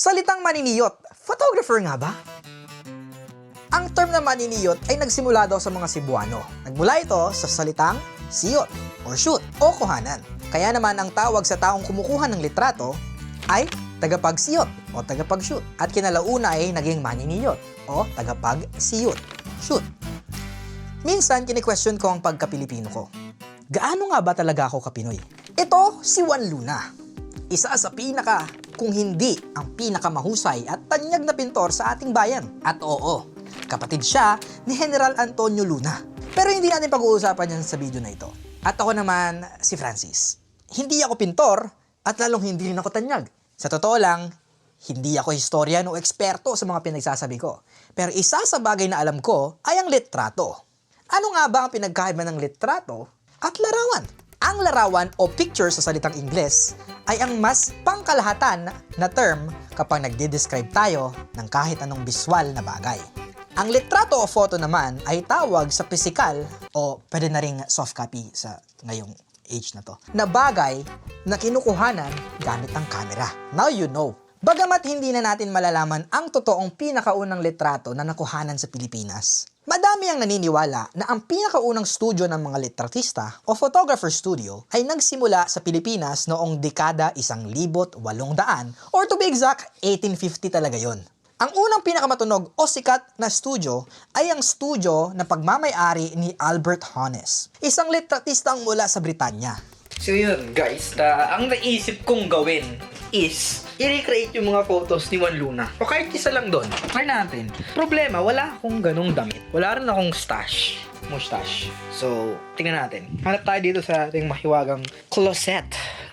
Salitang maniniyot, photographer nga ba? Ang term na maniniyot ay nagsimula daw sa mga Cebuano. Nagmula ito sa salitang siyot or shoot o kuhanan. Kaya naman ang tawag sa taong kumukuha ng litrato ay tagapagsiyot o tagapag-shoot. At kinalauna ay naging maniniyot o tagapag-siyot. Shoot. Minsan, kini-question ko ang pagka-Pilipino ko. Gaano nga ba talaga ako kapinoy? Ito si Juan Luna. Isa sa pinaka, kung hindi ang pinakamahusay at tanyag na pintor sa ating bayan. At oo, kapatid siya ni General Antonio Luna. Pero hindi natin pag-uusapan yan sa video na ito. At ako naman si Francis. Hindi ako pintor at lalong hindi rin ako tanyag. Sa totoo lang, hindi ako historian o eksperto sa mga pinagsasabi ko. Pero isa sa bagay na alam ko ay ang litrato. Ano nga ba ang pinagkaiba ng litrato at larawan? Ang larawan o picture sa salitang Ingles ay ang mas pangkalahatan na term kapag nagde-describe tayo ng kahit anong visual na bagay. Ang litrato o photo naman ay tawag sa physical o pwede na ring soft copy sa ngayong age na to, na bagay na kinukuhanan gamit ang camera. Now you know. Bagamat hindi na natin malalaman ang totoong pinakaunang litrato na nakuhanan sa Pilipinas, madami ang naniniwala na ang pinakaunang studio ng mga litratista o photographer studio ay nagsimula sa Pilipinas noong dekada 1800 or to be exact, 1850 talaga yon. Ang unang pinakamatunog o sikat na studio ay ang studio na pagmamayari ni Albert Honnes, isang litratistang mula sa Britanya. So yun guys, na, ang naisip kong gawin is i-recreate yung mga photos ni Juan Luna. O kahit isa lang doon. Try natin. Problema, wala akong ganong damit. Wala rin akong stash. Mustache. So, tingnan natin. Hanap tayo dito sa ating mahiwagang closet.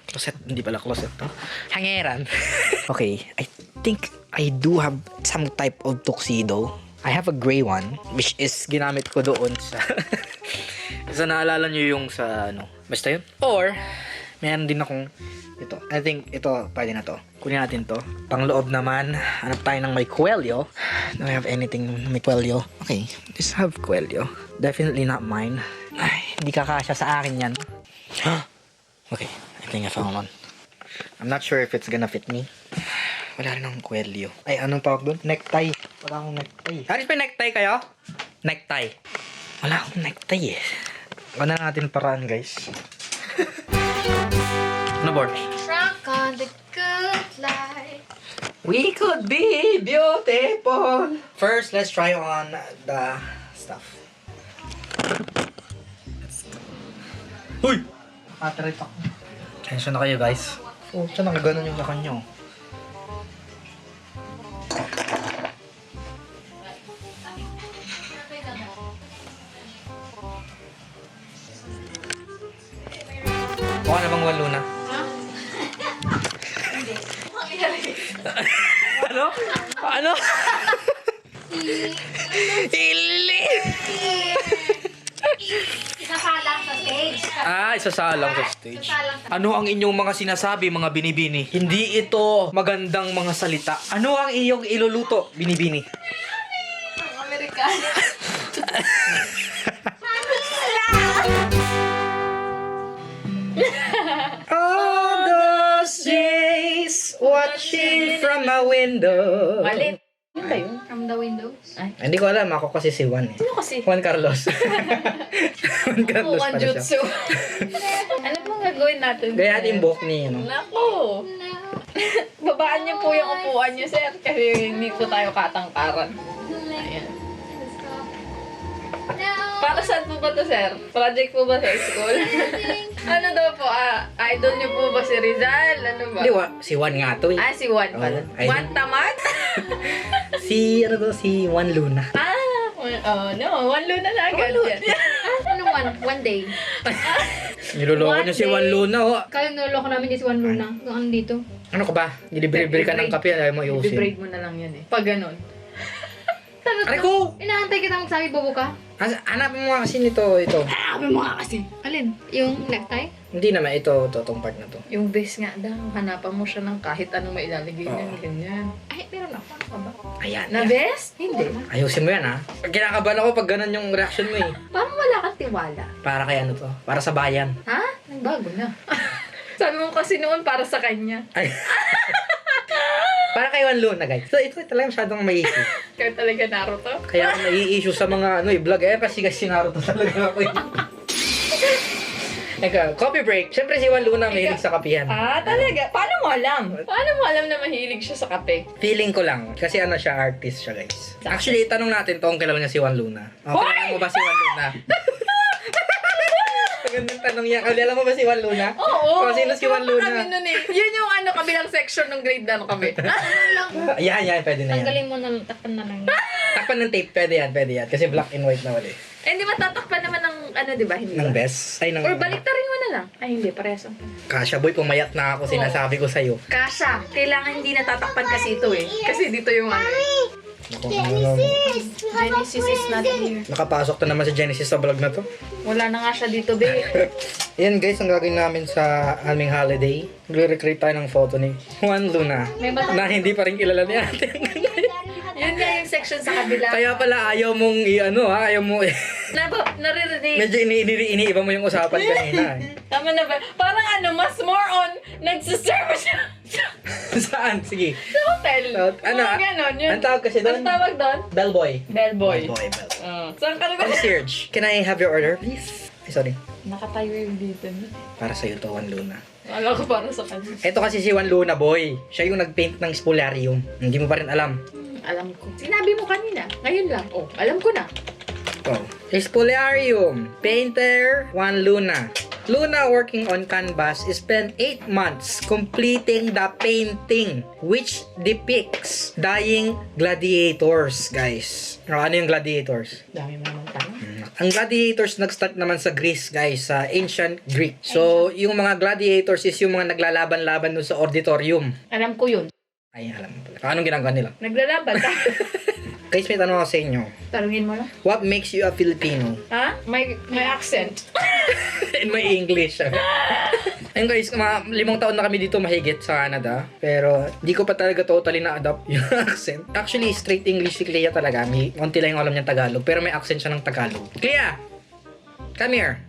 Closet, hindi pala closet to. Hangeran. okay, I think I do have some type of tuxedo. I have a gray one, which is ginamit ko doon sa... sa naalala nyo yung sa ano, basta yun. Or, meron din akong ito. I think ito, pwede na to. Kunin natin to. Pangloob naman, hanap tayo ng may kwelyo. Do I have anything may kwelyo? Okay, this have kwelyo. Definitely not mine. Ay, hindi kakasya sa akin yan. okay, I think I found one. I'm not sure if it's gonna fit me. Wala rin akong kwelyo. Ay, anong tawag doon? Necktie. Wala akong necktie. Haris, may necktie kayo? Necktie. Wala akong necktie eh. Wala na natin paraan, guys. ano, board? On the good life. We could be beautiful. First, let's try on the stuff. Uy! Atrate ako. Tensyon na kayo, guys. Oh, saan nakaganon yung sa kanyo? Mukha na bang walo na? Ano? Ili! Isasalang sa stage. Ah, isasalang sa stage. Ano ang inyong mga sinasabi, mga binibini? Hindi ito magandang mga salita. Ano ang iyong iluluto, binibini? Amerikano. All those days watching from a window. Mali. Yun kayo? From the windows. Hindi ko alam, ako kasi si Juan eh. Ano kasi? Juan Carlos. Juan Carlos pala siya. jutsu. ano pong gagawin natin? Sir? natin buhok ni, ano. Nako. Babaan niyo po yung upuan niyo, sir. Kasi hindi po tayo katangkaran. Ayan. Para saan po ba to, sir? Project po ba sa school? Ano daw po? Ah, idol niyo po ba si Rizal? Ano ba? Hindi, wa, si Juan nga to eh. Ah, si Juan pala. Oh, I Juan. Tamad? Si, ano to, si Juan Luna. ah, oh no. Juan Luna na agad yan. Ano one? One day. Niloloko One niyo si. Juan Luna, oh. Kaya niloloko namin si Juan Luna. Nung ano dito. Ano ka ba? Nilibre-libre ka ng kape, ayaw mo iusin. I-braid mo na lang yan eh. Pag ganon. Sabi Aray ko, ko! inaantay kita magsabi bobo ka. As- Hanapin mo nga kasi nito, ito. Sabi mo nga kasi. Alin? Yung necktie. Hindi naman, ito, ito, itong part na to. Yung base nga daw, hanapan mo siya ng kahit anong mailalagay niyan, Oo. ganyan. Ay, meron ako. Ano ka ba? Ayan. Na ayan. best? Hindi. Ayusin mo yan, ha? Kinakabahan ako pag ganun yung reaction mo, eh. Parang wala kang tiwala. Para kay ano to? Para sa bayan. Ha? Nagbago na. Sabi mo kasi noon para sa kanya. Ay. Para kay Juan Luna, guys. So, ito talaga masyadong may issue. Kaya talaga Naruto. Kaya ako nai-issue sa mga ano eh, vlog. Eh, kasi kasi Naruto talaga ako eh. Eka, coffee break. Siyempre si Juan Luna mahilig sa kapihan. Ah, talaga? Paano mo alam? Paano mo alam na mahilig siya sa kape? Feeling ko lang. Kasi ano siya, artist siya, guys. Actually, tanong natin to kung kilala niya si Juan Luna. Oh, kilala mo ba si Juan Luna? Magandang tanong yan. Kilala mo ba si Juan Luna? Oo. Oh, sino si Juan Luna? Kami nun eh. Yun yung ano, kabilang section ng grade na ano kami. Yan, yan. Pwede na yan. Tanggalin mo na, takpan na lang. Takpan ng tape. Pwede yan, pwede yan. Kasi black and white na wala eh. eh, di matatakpan naman ng ano, di ba? Hindi Ng ba? best. Ay, ng... Or baliktarin mo na lang. Ay, hindi. Parehas ang Kasha boy, pumayat na ako. Sinasabi ko sa'yo. Kasha, kailangan hindi natatakpan kasi ito eh. Kasi dito yung ano. Naku, ano, Genesis is not here. Nakapasok na naman si Genesis sa vlog na to. Wala na nga siya dito, be. Yan guys, ang gagawin namin sa aming holiday. Magre-recreate tayo ng photo ni Juan Luna. May bata- Na hindi pa rin kilala ni ate. Yun nga yung section sa kabila. Kaya pala ayaw mong i-ano ha, ayaw mo Nabo, naririnig. Medyo ini ini iniiba mo yung usapan kanina eh. Tama na ba? Parang ano, mas more on, nagsiserve siya Saan? Sige. sa hotel. So, ano, Mga ganon. Yun. ang tawag kasi doon? Ang tawag doon? Bellboy. Bellboy. Bellboy, bellboy. Uh, saan ka rin Concierge. Can I have your order, please? Ay, sorry. Nakatayo yung dito. Para sa'yo to, Juan Luna. Alam ko para sa kanya. Ito kasi si Juan Luna, boy. Siya yung nag-paint ng spolarium. Hindi mo pa rin alam. Alam ko. Sinabi mo kanina. Ngayon lang. Oh, alam ko na. Oh. Spolarium. Painter, Juan Luna. Luna working on canvas spent 8 months completing the painting which depicts dying gladiators, guys. O, ano yung gladiators? Dami mo naman tanong. Ang gladiators nag-start naman sa Greece, guys, sa ancient Greek. So, yung mga gladiators is yung mga naglalaban-laban dun sa auditorium. Alam ko yun. Ay, alam mo pala. Anong ginagawa nila? Naglalaban ka. Guys, may tanong ako sa inyo. Tanungin mo na. What makes you a Filipino? Ha? May, may accent. In my English. Ayun guys, mga limang taon na kami dito mahigit sa Canada. Pero di ko pa talaga totally na-adopt yung accent. Actually, straight English si Clea talaga. May konti lang yung alam niyang Tagalog. Pero may accent siya ng Tagalog. Clea! Come here!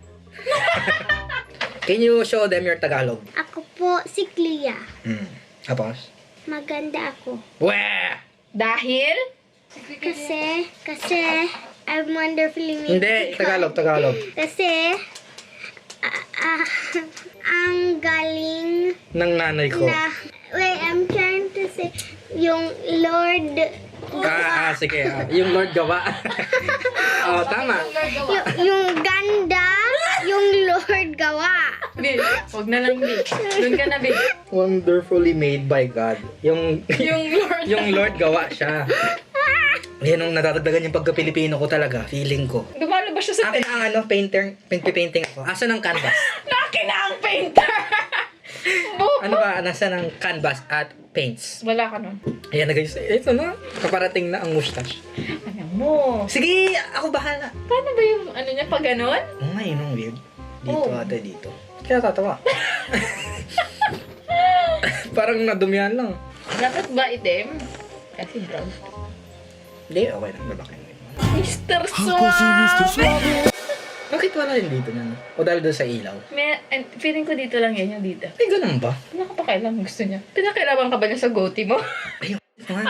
Can you show them your Tagalog? Ako po si Clea. Hmm. Tapos? Maganda ako. Weh! Dahil? Kasi, kasi, I'm wonderfully made. Hindi, Tagalog, Tagalog. Kasi, ah, ah, ang galing Ng nanay ko. na, wait, I'm trying to say, yung Lord, Ah, ah, sige. ah. yung Lord gawa. oh, tama. yung, yung ganda, yung Lord gawa. Bi, huwag na lang, Bi. Doon ka na, Bi. Wonderfully made by God. Yung Yung Lord. yung Lord gawa siya. Yan ang nadadagdagan yung pagka-Pilipino ko talaga. Feeling ko. Dumalo ba siya sa Akin ang ano, painter, painting ako. Asan ang canvas? Naki na ang painter! Bu- Ano ba, nasa ng canvas at paints? Wala ka nun. Ayan na guys, ito na. Kaparating na ang mustache. Ano mo? Sige, ako bahala. Paano ba yung ano niya pag ganon? Oh, ay, nung weird. Dito Oh. ate, dito. Kaya tatawa. Parang nadumihan lang. Dapat ba itim? Kasi brown. Hindi, okay lang. Lalaki. Mr. Suave! Bakit wala rin dito na? O dahil doon sa ilaw? May, and feeling ko dito lang yan yung dito. Ay, ganun ba? Ka pa kailan gusto niya? Pinakailaban ka ba niya sa goatee mo? Ayaw naman.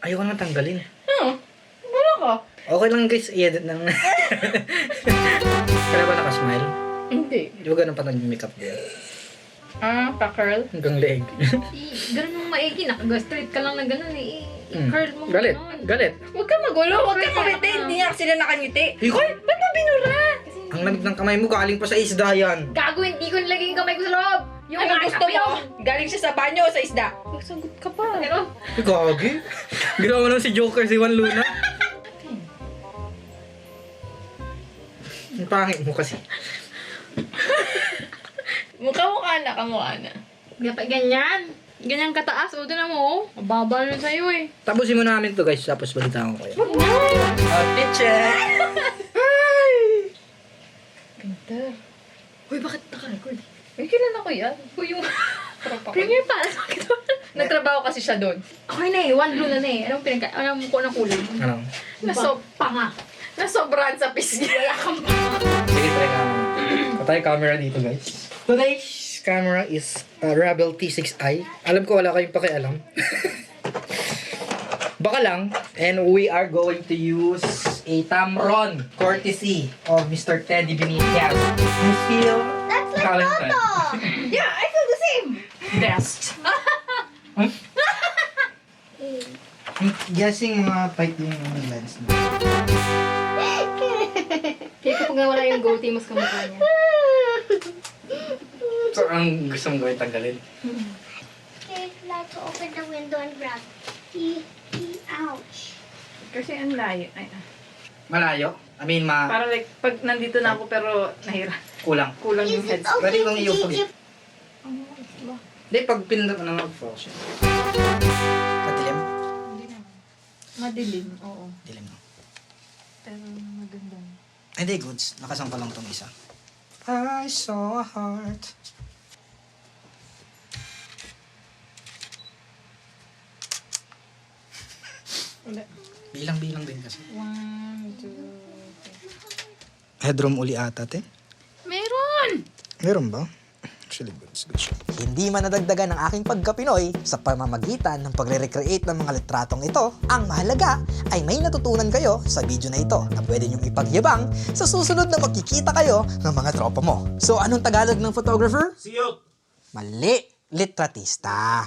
Ayaw ko naman tanggalin. Hmm. Wala ka. Okay lang guys, i-edit ng... Kaya ba nakasmile? Hindi. Di ba ganun pa nag-makeup din? Ah, pa-curl? Hanggang leg. I- Ganun mong maigi. Nakaga-straight ka lang na ganun eh. I- Hmm. I-curl mo. Galit. ganun. Galit. Huwag ka magulo, huwag ka kumiti. Hindi nga sila nakangiti. Hoy, ba't mo binura? Ang lamig ng kamay mo, galing pa sa isda yan. Gago, hindi ko nilagay yung kamay ko sa loob. Yung Ano gusto mo? Galing siya sa banyo o sa isda? Magsagot ka pa. Pero, Ay, gagi. Ginawa mo lang si Joker, si Juan Luna. Ang pangit mo kasi. Mukha-mukha na, kamukha na. dapat ganyan. Ganyan kataas. O, na mo. oh. Mababa na sa'yo eh. Tapusin mo namin to guys, tapos balitaan ko kayo. Huwag na! Outfit check! Ganda. Uy, bakit naka-record? May kilala ko yan. Ko yung... Premiere para sa akin. Nagtrabaho kasi siya doon. Okay na eh. One blue na na eh. Anong pinagka... Anong ko na kulang? Ano? Nasob... Panga. Nasobrahan sa pisngi. Wala kang Sige, try nga Patay camera dito, guys. Today's camera is uh, Rebel T6i. Alam ko wala kayong pakialam. Baka lang. And we are going to use a Tamron courtesy of Mr. Teddy Benitez. I feel That's like talented. Toto. Yeah, I feel the same. Best. Guessing mga fight yung lens na. Kaya kapag nawala yung goatee, mas kamukha niya. So, ang gusto mong gawin tanggalin? Okay, to open the window and grab. E, e, ouch. Kasi ang layo. Ay, ah. Malayo? I mean, ma... Para like, pag nandito na ako pero nahira. kulang. Kulang Is yung it headset. Pwede okay kong to eat eh. Hindi, pag pinindot mo na mag-focus yun. Madilim? Madilim, oo. Dilim no. Pero maganda. Ay, Hindi, goods. Nakasangka lang tong isa. I saw a heart. Wala. Bilang-bilang din kasi. One, two, Headroom uli ata, te. Meron! Meron ba? Actually. Good shot. Hindi man nadagdagan ng aking pagka-Pinoy sa pamamagitan ng pagre-recreate ng mga litratong ito, ang mahalaga ay may natutunan kayo sa video na ito na pwede niyong ipagyabang sa susunod na makikita kayo ng mga tropa mo. So anong Tagalog ng photographer? Siyot! Mali! Litratista.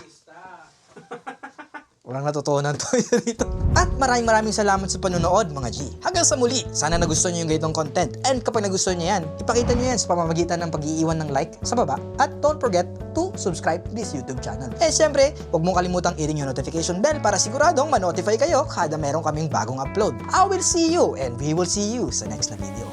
Walang natutunan to dito. At maraming maraming salamat sa panonood mga G. Hanggang sa muli, sana nagustuhan nyo yung ganitong content. And kapag nagustuhan nyo yan, ipakita nyo yan sa pamamagitan ng pag-iiwan ng like sa baba. At don't forget to subscribe this YouTube channel. Eh syempre, huwag mong kalimutang i-ring yung notification bell para siguradong ma-notify kayo kada meron kaming bagong upload. I will see you and we will see you sa next na video.